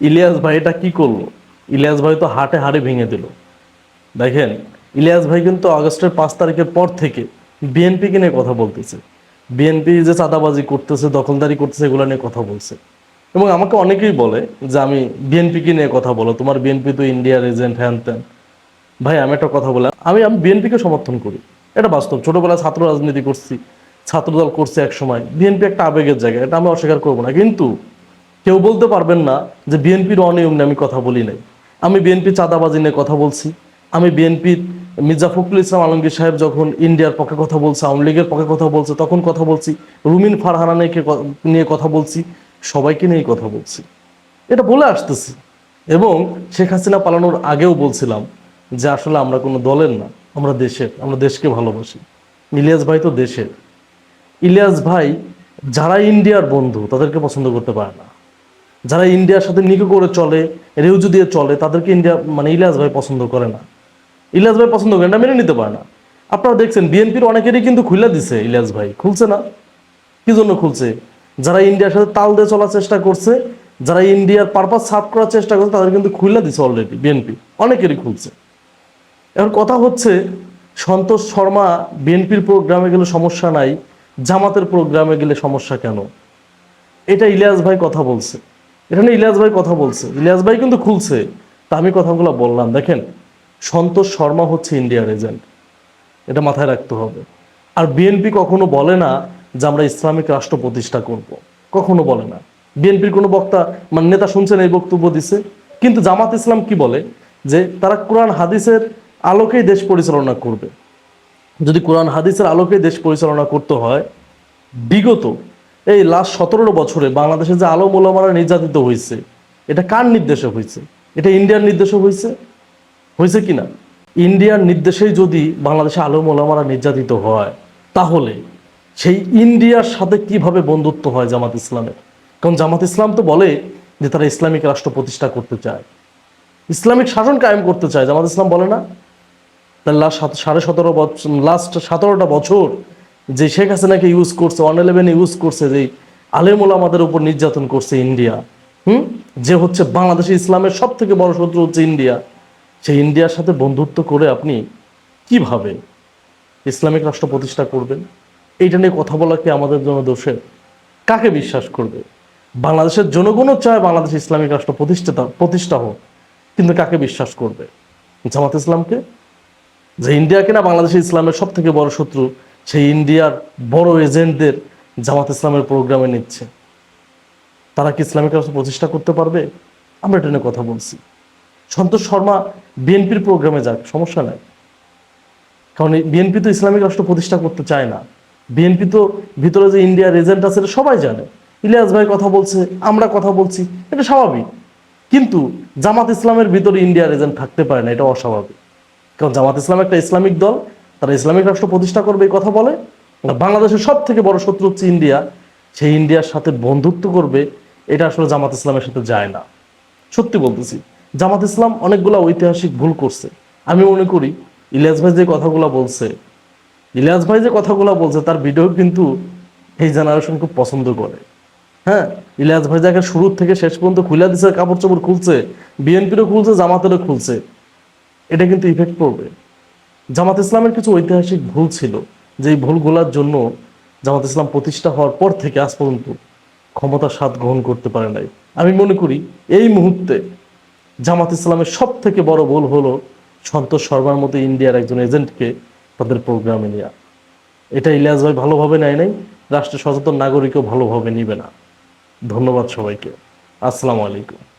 ইলিয়াস ভাই, এটা কি করল? ইলিয়াস ভাই তো হাটে হাড়ে ভেঙে দিল। দেখেন, ইলিয়াস ভাই কিন্তু আগস্টের পাঁচ তারিখের পর থেকে বিএনপিকে নিয়ে কথা বলতেছে। বিএনপি যে চাঁদাবাজি করতেছে, দখলদারি করতেছে, এগুলো নিয়ে কথা বলছে। এবং আমাকে অনেকেই বলে যে, আমি বিএনপিকে নিয়ে কথা বলো, তোমার বিএনপি তো ইন্ডিয়ার এজেন্ট হ্যান ত্যান। ভাই, আমি একটা কথা বলে আমি আমি বিএনপিকে সমর্থন করি। এটা বাস্তব, ছোটবেলায় ছাত্র রাজনীতি করছি, ছাত্রদল করছে এক সময় বিএনপি একটা আবেগের জায়গা, এটা আমি অস্বীকার করব না। কিন্তু কেউ বলতে পারবেন না যে বিএনপির অনিয়ম নিয়ে আমি কথা বলি নাই। আমি বিএনপি চাঁদাবাজি নিয়ে কথা বলছি। আমি বিএনপির মির্জা ফখরুল ইসলাম আলমগীর সাহেব যখন ইন্ডিয়ার পক্ষে কথা বলছে, আওয়ামী লীগের পক্ষে কথা বলছে, তখন কথা বলছি। রুমিন ফারহানা নিয়ে নিয়ে কথা বলছি। সবাইকে নিয়েই কথা বলছি। এটা বলে আসতেছি। এবং শেখ হাসিনা পালানোর আগেও বলছিলাম যে আসলে আমরা কোনো দলের না, আমরা দেশের, আমরা দেশকে ভালোবাসি। ইলিয়াস ভাই তো দেশের। ইলিয়াস ভাই যারা ইন্ডিয়ার বন্ধু, তাদেরকে পছন্দ করতে পারে না। যারা ইন্ডিয়ার সাথে নিকো করে চলে, রেউজু দিয়ে চলে, তাদেরকে ইন্ডিয়া মানে ইলিয়াস ভাই পছন্দ করে না। ইলিয়াস ভাই পছন্দ করে না, মেনে নিতে পারে না। আপনারা দেখছেন, বিএনপির অনেকেরই কিন্তু খুলে দিছে ইলিয়াস ভাই। খুলছে না। কি জন্য খুলছে? যারা ইন্ডিয়ার সাথে তাল দিয়ে চলার চেষ্টা করছে, যারা ইন্ডিয়ার পারপাস সার্ভ করার চেষ্টা করছে, তাদের কিন্তু খুলে দিছে অলরেডি বিএনপি। অনেকেরই খুলছে। এখন কথা হচ্ছে, সন্তোষ শর্মা বিএনপির প্রোগ্রামে গেলে সমস্যা নাই, জামাতের প্রোগ্রামে গেলে সমস্যা কেন? এটা ইলিয়াস ভাই কথা বলছে। এখানে ইলিয়াস ভাই কথা বলছে। ইলিয়াস ভাই কিন্তু খুলছে। তা আমি কথাগুলো বললাম। দেখেন, সন্তোষ শর্মা হচ্ছে ইন্ডিয়ার এজেন্ট এটা মাথায় রাখতে হবে। আর বিএনপি কখনো বলে না যে আমরা ইসলামিক রাষ্ট্র প্রতিষ্ঠা করব। কখনো বলে না। বিএনপির কোনো বক্তা মানে নেতা শুনছেন এই বক্তব্য দিছে। কিন্তু জামাত ইসলাম কি বলে? যে তারা কোরআন, হাদিসের আলোকেই দেশ পরিচালনা করবে। যদি কোরআন, হাদিসের আলোকে দেশ পরিচালনা করতে হয়, বিগত এই লাস্ট সতেরো বছরে বাংলাদেশে যে আলো মোলামারা নির্যাতিত হয়েছে, এটা কার নির্দেশে হয়েছে? এটা ইন্ডিয়ার নির্দেশে হয়েছে? হয়েছে কি না? ইন্ডিয়ার নির্দেশেই যদি বাংলাদেশে আলো মোলামারা নির্যাতিত হয়, তাহলে সেই ইন্ডিয়ার সাথে কীভাবে বন্ধুত্ব হয় জামাত ইসলামের? কারণ জামাত ইসলাম তো বলে যে তারা ইসলামিক রাষ্ট্র প্রতিষ্ঠা করতে চায়। ইসলামিক শাসন কায়েম করতে চায়, জামাত ইসলাম বলে না? তাহলে লাস্ট সাড়ে সতেরো বছর লাস্ট সতেরোটা বছর যে শেখ হাসিনাকে ইউজ করছে ওয়ান ইলেভেন ইউজ করছে যে আলেমুল আমাদের উপর নির্যাতন করছে ইন্ডিয়া, হুম? যে হচ্ছে বাংলাদেশে ইসলামের সব থেকে বড় শত্রু হচ্ছে ইন্ডিয়া। সেই ইন্ডিয়ার সাথে বন্ধুত্ব করে আপনি কীভাবে ইসলামিক রাষ্ট্র প্রতিষ্ঠা করবেন? এইটা নিয়ে কথা বলা কি আমাদের জন্য দোষের কাকে বিশ্বাস করবে? বাংলাদেশের জনগণও চায় বাংলাদেশ ইসলামিক রাষ্ট্র প্রতিষ্ঠাতা, প্রতিষ্ঠা হোক, কিন্তু কাকে বিশ্বাস করবে? জামাত ইসলামকে? যে ইন্ডিয়া কিনা বাংলাদেশের ইসলামের সব থেকে বড় শত্রু সেই ইন্ডিয়ার বড় এজেন্টদের জামাত ইসলামের প্রোগ্রামে নিচ্ছে। তারা কি ইসলামিক রাষ্ট্র প্রতিষ্ঠা করতে পারবে? আমরা এটা নিয়ে কথা বলছি। সন্তোষ শর্মা বিএনপির প্রোগ্রামে যাক, সমস্যা নাই। কারণ বিএনপি তো ইসলামিক রাষ্ট্র প্রতিষ্ঠা করতে চায় না। বিএনপি তো ভিতরে যে ইন্ডিয়ার এজেন্ট আছে, এটা সবাই জানে। ইলিয়াস ভাই কথা বলছে, আমরা কথা বলছি, এটা স্বাভাবিক। কিন্তু জামাত ইসলামের ভিতরে ইন্ডিয়ার এজেন্ট থাকতে পারে না, এটা অস্বাভাবিক। কারণ জামাত ইসলাম একটা ইসলামিক দল তারা ইসলামিক রাষ্ট্র প্রতিষ্ঠা করবে এই কথা বলে। বাংলাদেশের সব থেকে বড় শত্রু হচ্ছে ইন্ডিয়া। সেই ইন্ডিয়ার সাথে বন্ধুত্ব করবে, এটা আসলে জামাত ইসলামের সাথে যায় না। সত্যি বলতেছি, জামাত ইসলাম অনেকগুলা ঐতিহাসিক ভুল করছে। আমি মনে করি, ইলিয়াস ভাই যে কথাগুলো বলছে, ইলিয়াস ভাই যে কথাগুলো বলছে, তার ভিডিও কিন্তু এই জেনারেশন খুব পছন্দ করে। হ্যাঁ ইলিয়াস ভাই যাকে শুরু থেকে শেষ পর্যন্ত খুলে দিছে কাপড় চোপড় খুলছে, বিএনপিরও খুলছে, জামাতেরও খুলছে, এটা কিন্তু ইফেক্ট পড়বে। জামাত ইসলামের কিছু ঐতিহাসিক ভুল ছিল যে ভুলগুলোর জন্য জামাত ইসলাম প্রতিষ্ঠা হওয়ার পর থেকে আজ পর্যন্ত ক্ষমতার স্বাদ গ্রহণ করতে পারে নাই। আমি মনে করি এই মুহূর্তে জামাত ইসলামের সব থেকে বড় ভুল হলো সন্তোষ শর্মার মতো ইন্ডিয়ার একজন এজেন্টকে তাদের প্রোগ্রামে নেওয়া এটা ইলিয়াস ভাই ভালোভাবে নেয় নাই রাষ্ট্রের সচেতন নাগরিকও ভালোভাবে নিবে না। ধন্যবাদ সবাইকে। আসসালামু আলাইকুম।